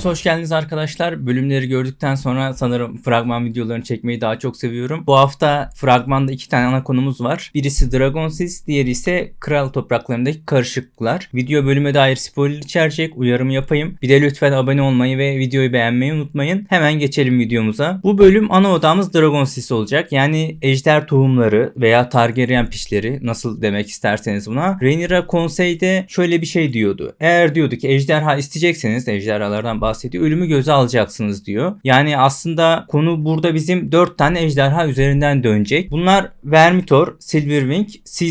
Hepiniz hoş geldiniz arkadaşlar. Bölümleri gördükten sonra sanırım fragman videolarını çekmeyi daha çok seviyorum. Bu hafta fragmanda iki tane ana konumuz var. Birisi Dragonsis, diğeri ise Kral Topraklarındaki Karışıklıklar. Video bölüme dair spoiler içerecek, uyarımı yapayım. Bir de lütfen abone olmayı ve videoyu beğenmeyi unutmayın. Hemen geçelim videomuza. Bu bölüm ana odamız Dragonsis olacak. Yani ejder tohumları veya Targaryen pişleri nasıl demek isterseniz buna. Rhaenyra konseyde şöyle bir şey diyordu. Eğer diyordu ki ejderha isteyecekseniz ejderhalardan bahsediyor. Ölümü göze alacaksınız diyor. Yani aslında konu burada bizim 4 tane ejderha üzerinden dönecek. Bunlar Vermitor, Silverwing, Sea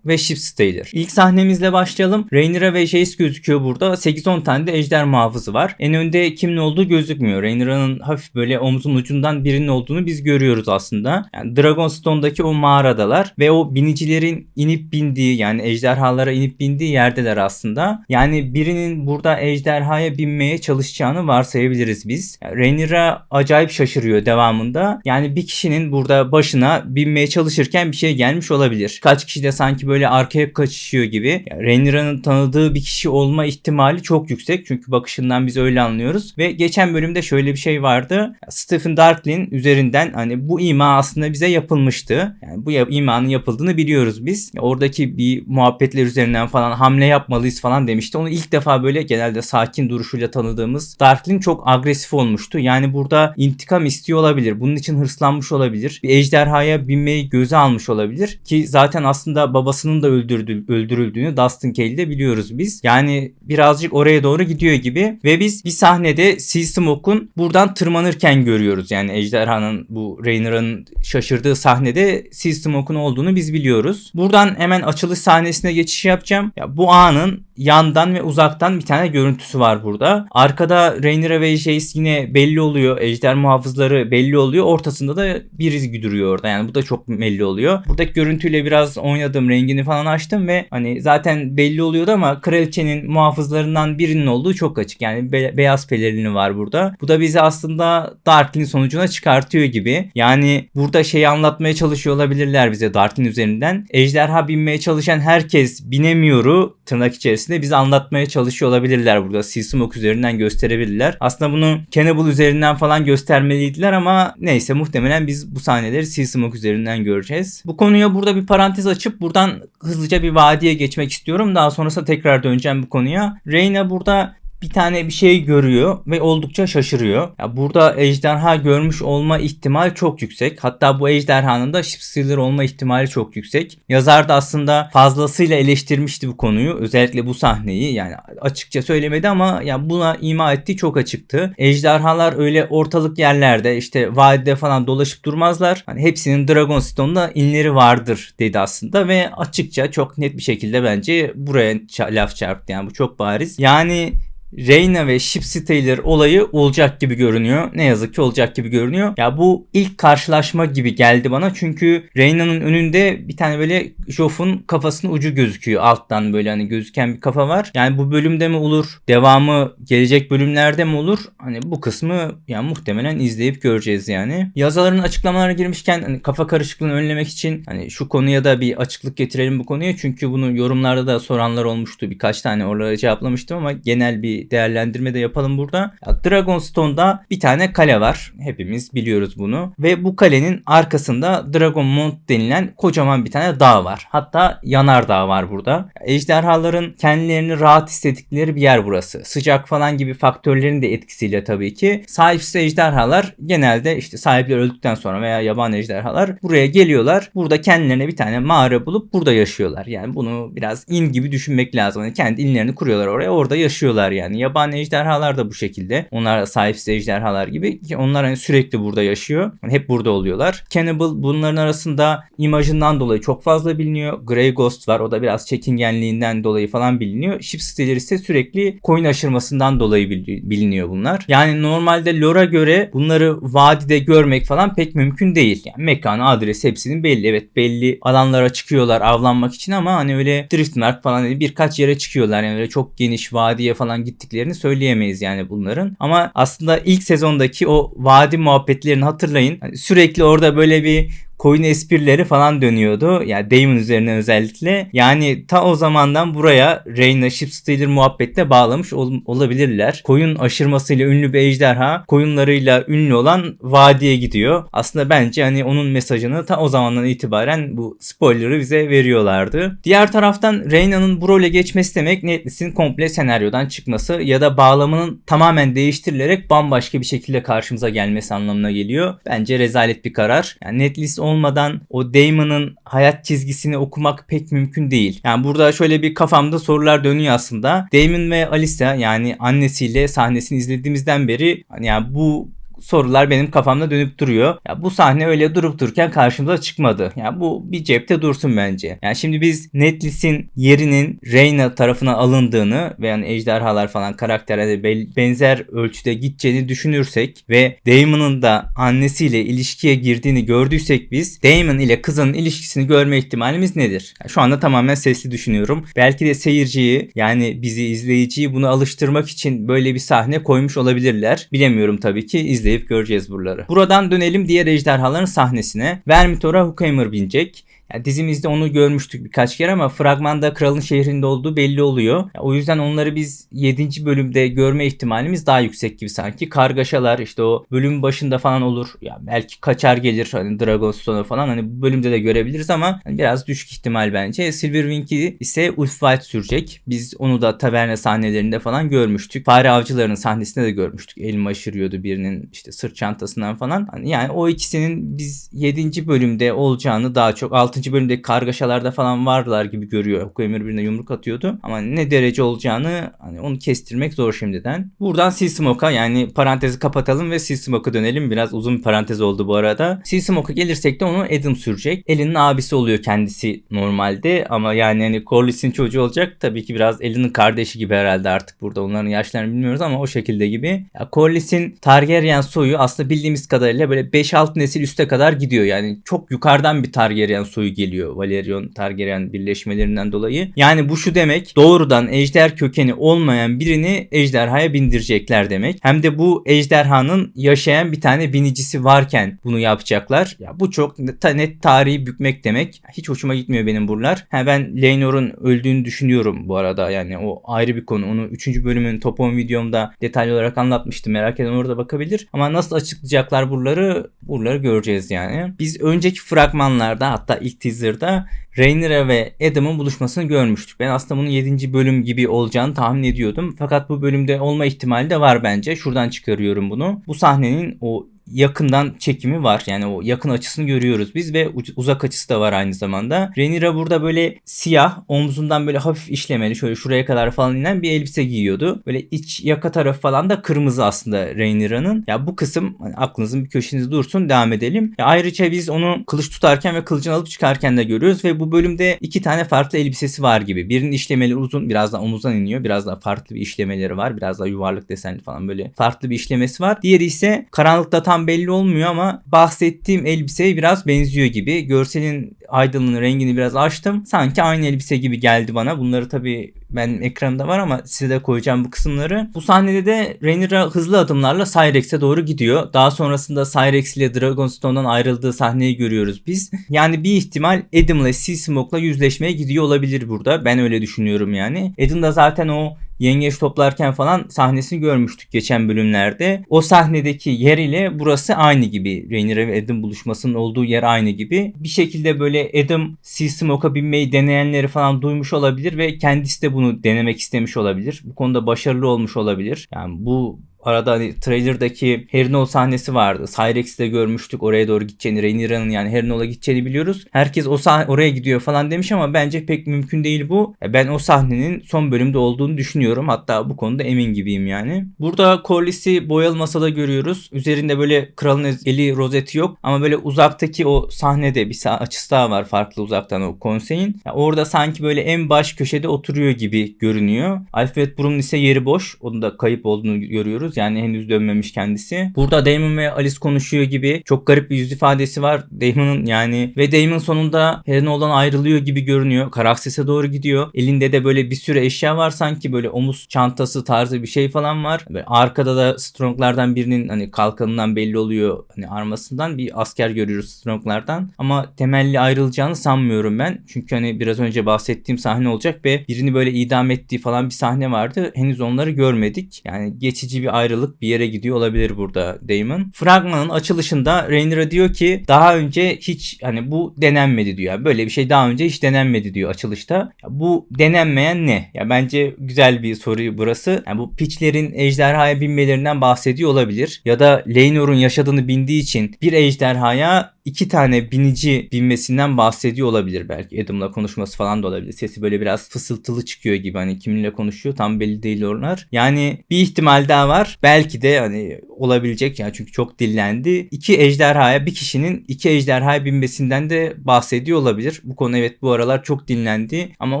ve Shipstaler. İlk sahnemizle başlayalım. Rhaenyra ve Jace gözüküyor burada. 8-10 tane de ejder muhafızı var. En önde kimin olduğu gözükmüyor. Rhaenyra'nın hafif böyle omzun ucundan birinin olduğunu biz görüyoruz aslında. Yani Dragonstone'daki o mağaradalar ve o binicilerin inip bindiği yani ejderhalara inip bindiği yerdeler aslında. Yani birinin burada ejderhaya binmeye çalışacağını varsayabiliriz biz. Yani Rhaenyra acayip şaşırıyor devamında. Yani bir kişinin burada başına binmeye çalışırken bir şey gelmiş olabilir. Kaç kişi de sanki böyle arkaya kaçışıyor gibi. Yani Rhaenyra'nın tanıdığı bir kişi olma ihtimali çok yüksek. Çünkü bakışından biz öyle anlıyoruz. Ve geçen bölümde şöyle bir şey vardı. Stephen Darklin üzerinden hani bu ima aslında bize yapılmıştı. Yani bu imanın yapıldığını biliyoruz biz. Oradaki bir muhabbetler üzerinden falan hamle yapmalıyız falan demişti. Onu ilk defa böyle genelde sakin duruşuyla tanıdığımız Darkling çok agresif olmuştu. Yani burada intikam istiyor olabilir. Bunun için hırslanmış olabilir. Bir ejderhaya binmeyi göze almış olabilir. Ki zaten aslında babasının da öldürdü, öldürüldüğünü Dustin Cale'de biliyoruz biz. Yani birazcık oraya doğru gidiyor gibi. Ve biz bir sahnede Sea Smoke'un buradan tırmanırken görüyoruz. Yani ejderhanın bu Rhaenyra'nın şaşırdığı sahnede Sea Smoke'un olduğunu biz biliyoruz. Buradan hemen açılış sahnesine geçiş yapacağım. Ya bu anın yandan ve uzaktan bir tane görüntüsü var burada. Arkada Rhaenyra ve Jace yine belli oluyor. Ejder muhafızları belli oluyor. Ortasında da biri duruyor orada. Yani bu da çok belli oluyor. Buradaki görüntüyle biraz oynadım. Rengini falan açtım ve hani zaten belli oluyordu ama kraliçenin muhafızlarından birinin olduğu çok açık. Yani be- beyaz pelerini var burada. Bu da bizi aslında Darkling sonucuna çıkartıyor gibi. Yani burada şeyi anlatmaya çalışıyor olabilirler bize Darkling üzerinden. Ejderha binmeye çalışan herkes binemiyoru tırnak içerisinde bize anlatmaya çalışıyor olabilirler burada. Sea üzerinden gösterebilirler. Aslında bunu Cannibal üzerinden falan göstermeliydiler ama neyse muhtemelen biz bu sahneleri Sea üzerinden göreceğiz. Bu konuya burada bir parantez açıp buradan hızlıca bir vadiye geçmek istiyorum. Daha sonrasında tekrar döneceğim bu konuya. Reyna burada bir tane bir şey görüyor ve oldukça şaşırıyor. Ya burada ejderha görmüş olma ihtimal çok yüksek. Hatta bu ejderhanın da Shipstealer olma ihtimali çok yüksek. Yazar da aslında fazlasıyla eleştirmişti bu konuyu. Özellikle bu sahneyi yani açıkça söylemedi ama ya buna ima ettiği çok açıktı. Ejderhalar öyle ortalık yerlerde işte vadide falan dolaşıp durmazlar. Hani hepsinin Dragonstone'da inleri vardır dedi aslında ve açıkça çok net bir şekilde bence buraya laf çarptı. Yani bu çok bariz. Yani Reyna ve Ship Taylor olayı olacak gibi görünüyor. Ne yazık ki olacak gibi görünüyor. Ya bu ilk karşılaşma gibi geldi bana. Çünkü Reyna'nın önünde bir tane böyle Joff'un kafasının ucu gözüküyor. Alttan böyle hani gözüken bir kafa var. Yani bu bölümde mi olur? Devamı gelecek bölümlerde mi olur? Hani bu kısmı yani muhtemelen izleyip göreceğiz yani. Yazarların açıklamalara girmişken hani kafa karışıklığını önlemek için hani şu konuya da bir açıklık getirelim bu konuya. Çünkü bunu yorumlarda da soranlar olmuştu. Birkaç tane orada cevaplamıştım ama genel bir değerlendirme de yapalım burada. Dragonstone'da bir tane kale var. Hepimiz biliyoruz bunu. Ve bu kalenin arkasında Dragon Mount denilen kocaman bir tane dağ var. Hatta yanar dağ var burada. Ejderhaların kendilerini rahat hissettikleri bir yer burası. Sıcak falan gibi faktörlerin de etkisiyle tabii ki. Sahipsiz ejderhalar genelde işte sahipleri öldükten sonra veya yaban ejderhalar buraya geliyorlar. Burada kendilerine bir tane mağara bulup burada yaşıyorlar. Yani bunu biraz in gibi düşünmek lazım. Yani kendi inlerini kuruyorlar oraya orada yaşıyorlar yani. Yani yabani ejderhalar da bu şekilde. Onlar sahipsiz ejderhalar gibi. Onlar hani sürekli burada yaşıyor. Yani hep burada oluyorlar. Cannibal bunların arasında imajından dolayı çok fazla biliniyor. Grey Ghost var. O da biraz çekingenliğinden dolayı falan biliniyor. Ship Stealer ise sürekli koyun aşırmasından dolayı biliniyor bunlar. Yani normalde lore'a göre bunları vadide görmek falan pek mümkün değil. Yani mekanı, adresi hepsinin belli. Evet belli alanlara çıkıyorlar avlanmak için ama hani öyle Driftmark falan hani birkaç yere çıkıyorlar. Yani öyle çok geniş vadiye falan gittik gittiklerini söyleyemeyiz yani bunların. Ama aslında ilk sezondaki o vadi muhabbetlerini hatırlayın. Hani sürekli orada böyle bir koyun esprileri falan dönüyordu. Yani Damon üzerine özellikle. Yani ta o zamandan buraya Reyna Ship Stealer muhabbetle bağlamış ol- olabilirler. Koyun aşırmasıyla ünlü bir ejderha koyunlarıyla ünlü olan vadiye gidiyor. Aslında bence hani onun mesajını ta o zamandan itibaren bu spoiler'ı bize veriyorlardı. Diğer taraftan Reyna'nın bu role geçmesi demek Netflix'in komple senaryodan çıkması ya da bağlamının tamamen değiştirilerek bambaşka bir şekilde karşımıza gelmesi anlamına geliyor. Bence rezalet bir karar. Yani Netlist olmadan o Damon'ın hayat çizgisini okumak pek mümkün değil. Yani burada şöyle bir kafamda sorular dönüyor aslında. Damon ve Alicia yani annesiyle sahnesini izlediğimizden beri yani bu sorular benim kafamda dönüp duruyor. Ya bu sahne öyle durup dururken karşımıza çıkmadı. Ya bu bir cepte dursun bence. Yani şimdi biz Netlist'in yerinin Reyna tarafına alındığını ve yani ejderhalar falan karakterlere benzer ölçüde gideceğini düşünürsek ve Damon'ın da annesiyle ilişkiye girdiğini gördüysek biz Damon ile kızının ilişkisini görme ihtimalimiz nedir? Yani şu anda tamamen sesli düşünüyorum. Belki de seyirciyi yani bizi izleyiciyi bunu alıştırmak için böyle bir sahne koymuş olabilirler. Bilemiyorum tabii ki izleyip göreceğiz buraları. Buradan dönelim diğer ejderhaların sahnesine. Vermitor'a Hookhammer binecek. Yani dizimizde onu görmüştük birkaç kere ama fragmanda kralın şehrinde olduğu belli oluyor. O yüzden onları biz 7. bölümde görme ihtimalimiz daha yüksek gibi sanki. Kargaşalar işte o bölüm başında falan olur. Ya belki kaçar gelir hani Dragonstone'a falan hani bu bölümde de görebiliriz ama hani biraz düşük ihtimal bence. Silverwing'i ise Ulfwhite sürecek. Biz onu da taverna sahnelerinde falan görmüştük. Fare avcılarının sahnesinde de görmüştük. Elma aşırıyordu birinin işte sırt çantasından falan. Hani yani o ikisinin biz 7. bölümde olacağını daha çok 6 6. bölümdeki kargaşalarda falan vardılar gibi görüyor. Hokuemir birine yumruk atıyordu. Ama ne derece olacağını hani onu kestirmek zor şimdiden. Buradan Sea Smoke'a yani parantezi kapatalım ve Sea Smoke'a dönelim. Biraz uzun bir parantez oldu bu arada. Sea Smoke'a gelirsek de onu Adam sürecek. Elinin abisi oluyor kendisi normalde ama yani hani Corlys'in çocuğu olacak. Tabii ki biraz Elinin kardeşi gibi herhalde artık burada. Onların yaşlarını bilmiyoruz ama o şekilde gibi. Ya Corlys'in Targaryen soyu aslında bildiğimiz kadarıyla böyle 5-6 nesil üste kadar gidiyor. Yani çok yukarıdan bir Targaryen soyu geliyor Valerion Targaryen birleşmelerinden dolayı. Yani bu şu demek doğrudan ejder kökeni olmayan birini ejderhaya bindirecekler demek. Hem de bu ejderhanın yaşayan bir tane binicisi varken bunu yapacaklar. Ya bu çok net, tarihi bükmek demek. Hiç hoşuma gitmiyor benim buralar. Ha ben Laenor'un öldüğünü düşünüyorum bu arada. Yani o ayrı bir konu. Onu 3. bölümün top 10 videomda detaylı olarak anlatmıştım. Merak eden orada bakabilir. Ama nasıl açıklayacaklar buraları buraları göreceğiz yani. Biz önceki fragmanlarda hatta ilk teaser'da Rhaenyra ve Adam'ın buluşmasını görmüştük. Ben aslında bunun 7. bölüm gibi olacağını tahmin ediyordum. Fakat bu bölümde olma ihtimali de var bence. Şuradan çıkarıyorum bunu. Bu sahnenin o yakından çekimi var. Yani o yakın açısını görüyoruz biz ve uzak açısı da var aynı zamanda. Rhaenyra burada böyle siyah, omzundan böyle hafif işlemeli şöyle şuraya kadar falan inen bir elbise giyiyordu. Böyle iç yaka tarafı falan da kırmızı aslında Rhaenyra'nın. Ya bu kısım hani aklınızın bir köşenize dursun devam edelim. Ya ayrıca biz onu kılıç tutarken ve kılıcını alıp çıkarken de görüyoruz ve bu bölümde iki tane farklı elbisesi var gibi. Birinin işlemeli uzun biraz daha omuzdan iniyor. Biraz daha farklı bir işlemeleri var. Biraz daha yuvarlak desenli falan böyle farklı bir işlemesi var. Diğeri ise karanlıkta tam tam belli olmuyor ama bahsettiğim elbiseye biraz benziyor gibi. Görselin aydınlığını, rengini biraz açtım. Sanki aynı elbise gibi geldi bana. Bunları tabii ben ekranımda var ama size de koyacağım bu kısımları. Bu sahnede de Rhaenyra hızlı adımlarla Cyrex'e doğru gidiyor. Daha sonrasında Cyrex ile Dragonstone'dan ayrıldığı sahneyi görüyoruz biz. Yani bir ihtimal Adam ile Sea yüzleşmeye gidiyor olabilir burada. Ben öyle düşünüyorum yani. Adam da zaten o yengeç toplarken falan sahnesini görmüştük geçen bölümlerde. O sahnedeki yer ile burası aynı gibi. Rhaenyra ve Adam buluşmasının olduğu yer aynı gibi. Bir şekilde böyle Adam Sea Smoke'a binmeyi deneyenleri falan duymuş olabilir ve kendisi de bunu denemek istemiş olabilir. Bu konuda başarılı olmuş olabilir. Yani bu Arada hani trailer'daki Hernol sahnesi vardı. Cyrex'te görmüştük oraya doğru gideceğini. Rhaenyra'nın yani Hernol'a gideceğini biliyoruz. Herkes o sahne oraya gidiyor falan demiş ama bence pek mümkün değil bu. Ben o sahnenin son bölümde olduğunu düşünüyorum. Hatta bu konuda emin gibiyim yani. Burada Corlys'i boyalı masada görüyoruz. Üzerinde böyle kralın eli rozeti yok ama böyle uzaktaki o sahnede bir açısı daha var farklı uzaktan o konseyin. Yani orada sanki böyle en baş köşede oturuyor gibi görünüyor. Alfred Brum'un ise yeri boş. Onun da kayıp olduğunu görüyoruz. Biliyoruz. Yani henüz dönmemiş kendisi. Burada Damon ve Alice konuşuyor gibi çok garip bir yüz ifadesi var. Damon'ın yani ve Damon sonunda Helen olan ayrılıyor gibi görünüyor. Karakses'e doğru gidiyor. Elinde de böyle bir sürü eşya var sanki böyle omuz çantası tarzı bir şey falan var. Ve arkada da Strong'lardan birinin hani kalkanından belli oluyor hani armasından bir asker görüyoruz Strong'lardan. Ama temelli ayrılacağını sanmıyorum ben. Çünkü hani biraz önce bahsettiğim sahne olacak ve birini böyle idam ettiği falan bir sahne vardı. Henüz onları görmedik. Yani geçici bir ayrılık bir yere gidiyor olabilir burada Damon. Fragmanın açılışında Rhaenyra diyor ki daha önce hiç hani bu denenmedi diyor. Böyle bir şey daha önce hiç denenmedi diyor açılışta. Ya bu denenmeyen ne? Ya bence güzel bir soru burası. Yani bu piçlerin ejderhaya binmelerinden bahsediyor olabilir. Ya da Leynor'un yaşadığını bildiği için bir ejderhaya iki tane binici binmesinden bahsediyor olabilir belki. Adam'la konuşması falan da olabilir. Sesi böyle biraz fısıltılı çıkıyor gibi hani kiminle konuşuyor tam belli değil onlar. Yani bir ihtimal daha var. Belki de hani olabilecek yani çünkü çok dillendi. İki ejderhaya bir kişinin iki ejderhaya binmesinden de bahsediyor olabilir. Bu konu evet bu aralar çok dinlendi. Ama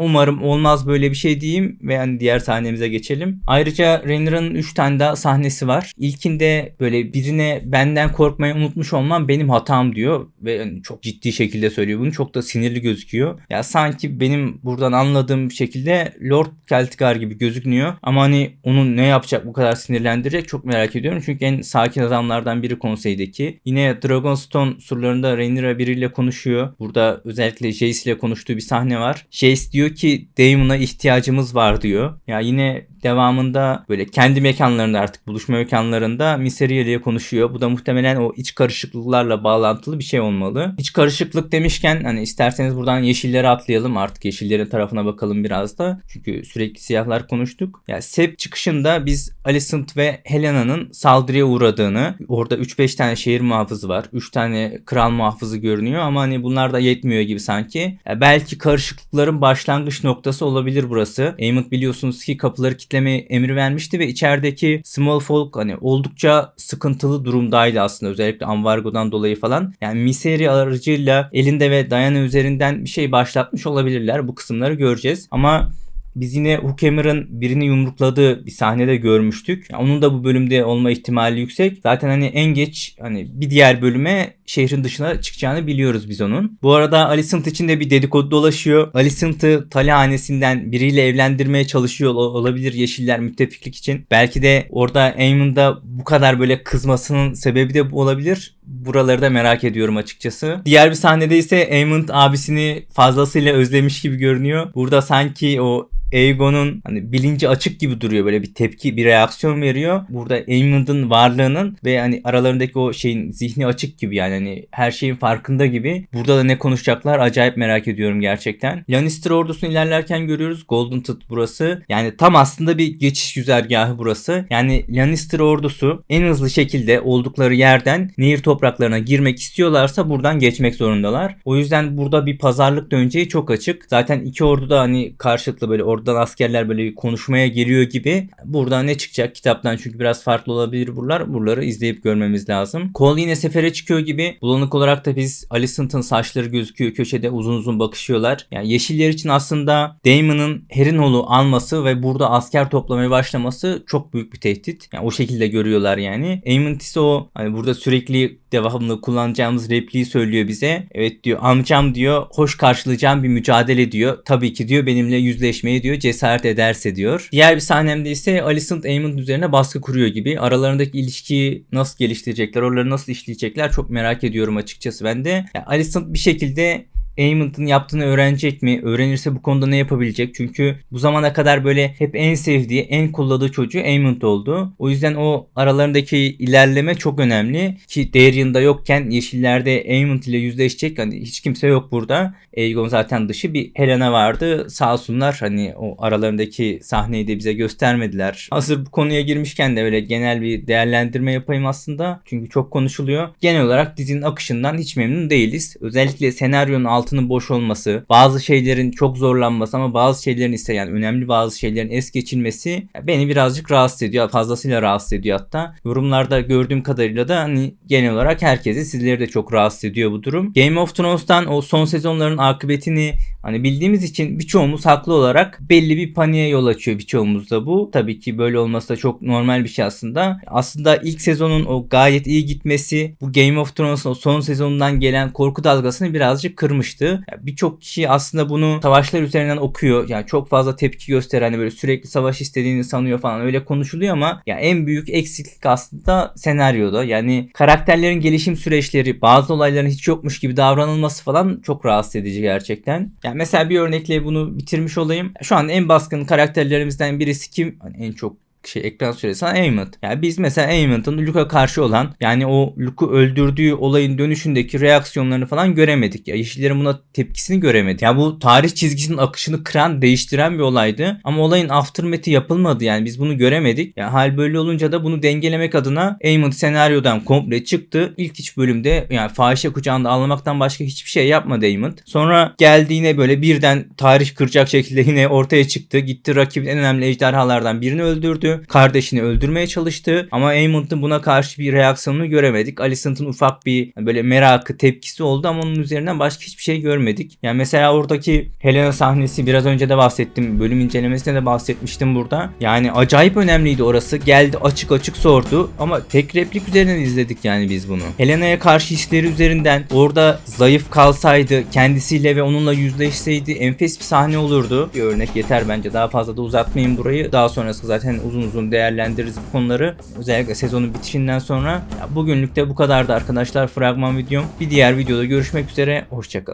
umarım olmaz böyle bir şey diyeyim ve yani diğer sahnemize geçelim. Ayrıca Rhaenyra'nın 3 tane daha sahnesi var. İlkinde böyle birine benden korkmayı unutmuş olmam benim hatam diyor ve yani çok ciddi şekilde söylüyor bunu. Çok da sinirli gözüküyor. Ya sanki benim buradan anladığım şekilde Lord Celtigar gibi gözükmüyor. Ama hani onun ne yapacak bu kadar sinirlendirecek çok merak ediyorum. Çünkü en sakin adamlardan biri konseydeki. Yine Dragonstone surlarında Rhaenyra biriyle konuşuyor. Burada özellikle Jace ile konuştuğu bir sahne var. Jace diyor ki Daemon'a ihtiyacımız var diyor. Ya yine devamında böyle kendi mekanlarında artık buluşma mekanlarında Mysteria ile konuşuyor. Bu da muhtemelen o iç karışıklıklarla bağlantılı bir şey olmalı. İç karışıklık demişken hani isterseniz buradan yeşillere atlayalım artık yeşillerin tarafına bakalım biraz da. Çünkü sürekli siyahlar konuştuk. Ya yani Sep çıkışında biz Alicent ve Helena'nın saldırıya uğradığını orada 3-5 tane şehir muhafızı var. 3 tane kral muhafızı görünüyor ama hani bunlar da yetmiyor gibi sanki. Ya belki karışıklıkların başlangıç noktası olabilir burası. Aemond biliyorsunuz ki kapıları kilitlemiş kitleme emri vermişti ve içerideki small folk hani oldukça sıkıntılı durumdaydı aslında özellikle ambargodan dolayı falan. Yani Miseri aracıyla elinde ve Diana üzerinden bir şey başlatmış olabilirler. Bu kısımları göreceğiz. Ama biz yine Hookemer'ın birini yumrukladığı bir sahnede görmüştük. Yani onun da bu bölümde olma ihtimali yüksek. Zaten hani en geç hani bir diğer bölüme şehrin dışına çıkacağını biliyoruz biz onun. Bu arada Alicent için de bir dedikodu dolaşıyor. Alicent'ı Tali hanesinden biriyle evlendirmeye çalışıyor olabilir Yeşiller müttefiklik için. Belki de orada Aemon'da bu kadar böyle kızmasının sebebi de bu olabilir. Buraları da merak ediyorum açıkçası. Diğer bir sahnede ise Aemond abisini fazlasıyla özlemiş gibi görünüyor. Burada sanki o Aegon'un hani bilinci açık gibi duruyor böyle bir tepki bir reaksiyon veriyor. Burada Aemond'un varlığının ve hani aralarındaki o şeyin zihni açık gibi yani hani her şeyin farkında gibi. Burada da ne konuşacaklar acayip merak ediyorum gerçekten. Lannister ordusunu ilerlerken görüyoruz. Golden Tooth burası. Yani tam aslında bir geçiş güzergahı burası. Yani Lannister ordusu en hızlı şekilde oldukları yerden nehir topraklarına girmek istiyorlarsa buradan geçmek zorundalar. O yüzden burada bir pazarlık döneceği çok açık. Zaten iki ordu da hani karşılıklı böyle oradan askerler böyle konuşmaya geliyor gibi. Buradan ne çıkacak kitaptan çünkü biraz farklı olabilir buralar. Buraları izleyip görmemiz lazım. Cole yine sefere çıkıyor gibi. Bulanık olarak da biz Alicent'ın saçları gözüküyor köşede uzun uzun bakışıyorlar. Yani yeşiller için aslında Daemon'ın Harrenhal'u alması ve burada asker toplamaya başlaması çok büyük bir tehdit. Yani o şekilde görüyorlar yani. Aemon ise o hani burada sürekli devamlı kullanacağımız repliği söylüyor bize. Evet diyor amcam diyor hoş karşılayacağım bir mücadele diyor. Tabii ki diyor benimle yüzleşmeyi diyor cesaret ederse diyor. Diğer bir sahnemde ise Alicent Aemond üzerine baskı kuruyor gibi. Aralarındaki ilişkiyi nasıl geliştirecekler, oraları nasıl işleyecekler çok merak ediyorum açıkçası ben de. Yani Alicent bir şekilde Aemond'un yaptığını öğrenecek mi? Öğrenirse bu konuda ne yapabilecek? Çünkü bu zamana kadar böyle hep en sevdiği, en kulladığı çocuğu Aemond oldu. O yüzden o aralarındaki ilerleme çok önemli. Ki Darien'da yokken Yeşillerde Aemond ile yüzleşecek hani hiç kimse yok burada. Aegon zaten dışı bir Helena vardı. Sağ olsunlar hani o aralarındaki sahneyi de bize göstermediler. Hazır bu konuya girmişken de öyle genel bir değerlendirme yapayım aslında. Çünkü çok konuşuluyor. Genel olarak dizinin akışından hiç memnun değiliz. Özellikle senaryonun alt altının boş olması, bazı şeylerin çok zorlanması ama bazı şeylerin ise yani önemli bazı şeylerin es geçilmesi beni birazcık rahatsız ediyor. Fazlasıyla rahatsız ediyor hatta. Yorumlarda gördüğüm kadarıyla da hani genel olarak herkesi sizleri de çok rahatsız ediyor bu durum. Game of Thrones'tan o son sezonların akıbetini hani bildiğimiz için birçoğumuz haklı olarak belli bir paniğe yol açıyor birçoğumuz da bu. Tabii ki böyle olması da çok normal bir şey aslında. Aslında ilk sezonun o gayet iyi gitmesi bu Game of Thrones'un o son sezonundan gelen korku dalgasını birazcık kırmıştı. Ya Birçok kişi aslında bunu savaşlar üzerinden okuyor. Yani çok fazla tepki gösteren hani böyle sürekli savaş istediğini sanıyor falan öyle konuşuluyor ama ya en büyük eksiklik aslında senaryoda. Yani karakterlerin gelişim süreçleri, bazı olayların hiç yokmuş gibi davranılması falan çok rahatsız edici gerçekten. Yani mesela bir örnekle bunu bitirmiş olayım. Şu an en baskın karakterlerimizden birisi kim? Hani en çok şey ekran süresi Aemond. Yani biz mesela Aemond'un Luke'a karşı olan yani o Luke'u öldürdüğü olayın dönüşündeki reaksiyonlarını falan göremedik. Ya yeşillerin buna tepkisini göremedik. Ya bu tarih çizgisinin akışını kıran, değiştiren bir olaydı. Ama olayın aftermath'i yapılmadı yani biz bunu göremedik. Ya hal böyle olunca da bunu dengelemek adına Aemond senaryodan komple çıktı. İlk üç bölümde yani fahişe kucağında ağlamaktan başka hiçbir şey yapmadı Aemond. Sonra geldi yine böyle birden tarih kıracak şekilde yine ortaya çıktı. Gitti rakibin en önemli ejderhalardan birini öldürdü. Kardeşini öldürmeye çalıştı. Ama Aemond'un buna karşı bir reaksiyonunu göremedik. Alicent'ın ufak bir böyle merakı, tepkisi oldu ama onun üzerinden başka hiçbir şey görmedik. Yani mesela oradaki Helena sahnesi biraz önce de bahsettim. Bölüm incelemesinde de bahsetmiştim burada. Yani acayip önemliydi orası. Geldi açık açık sordu ama tek replik üzerinden izledik yani biz bunu. Helena'ya karşı hisleri üzerinden orada zayıf kalsaydı, kendisiyle ve onunla yüzleşseydi enfes bir sahne olurdu. Bir örnek yeter bence. Daha fazla da uzatmayayım burayı. Daha sonrası zaten uzun uzun değerlendiririz bu konuları. Özellikle sezonun bitişinden sonra. Bugünlük de bu kadardı arkadaşlar fragman videom. Bir diğer videoda görüşmek üzere. Hoşçakalın.